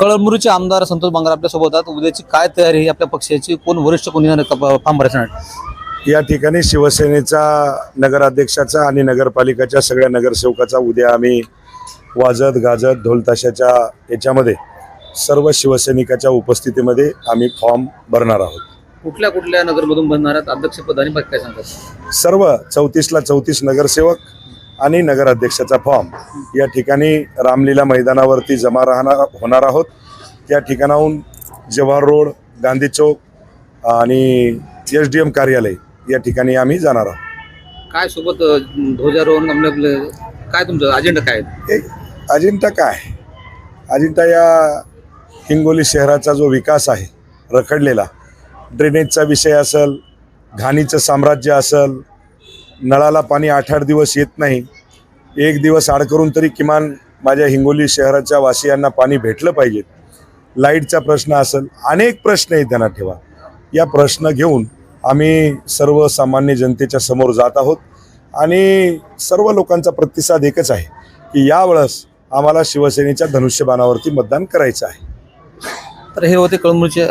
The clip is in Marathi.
कळमनुरीचे आमदार संतोष बांगर आपल्यासोबत आहेत. उद्याची काय तयारी आहे आपल्या पक्षाची? कोण वरिष्ठ कोण फॉर्म भरायसाठी या ठिकाणी शिवसेनेचा नगराध्यक्षाचा आणि नगरपालिकाच्या सगळ्या नगरसेवकाचा उद्या आम्ही वाजत गाजत ढोलताशाच्या याच्यामध्ये सर्व शिवसैनिकाच्या उपस्थितीमध्ये आम्ही फॉर्म भरणार आहोत. कुठल्या कुठल्या नगरमधून बनणार आहेत? अध्यक्षपद आणि बाकी काय सांगतात? सर्व चौतीसला चौतीस नगरसेवक आणि नगराध्यक्षाचा फॉर्म. या ठिकाणी रामलीला मैदानावरती जमा राहणार होणार आहोत. त्या ठिकाणाहून जवाहर रोड गांधी चौक आणि एस डी एम कार्यालय या ठिकाणी आम्ही जाणार आहोत. काय सोबत ध्वजारोहण काय तुमचं अजेंडा काय? एक अजिंठा काय? अजिंठा या हिंगोली शहराचा जो विकास आहे रखडलेला. ड्रेनेजचा विषय असेल घाणीचं साम्राज्य असेल नळाला पाणी आठ आठ दिवस येत नाही. एक दिवस आड करून तरी किमान माझ्या हिंगोली शहराच्या वासियांना पाणी भेटलं पाहिजे. लाईटचा प्रश्न असेल अनेक प्रश्न आहेत त्यांना ठेवा. या प्रश्न घेऊन आम्ही सर्वसामान्य जनतेच्या समोर जात आहोत आणि सर्व लोकांचा प्रतिसाद एकच आहे की यावेळेस आम्हाला शिवसेनेच्या धनुष्यबाणावरती मतदान करायचं आहे. तर हे होते कळमनुरीचे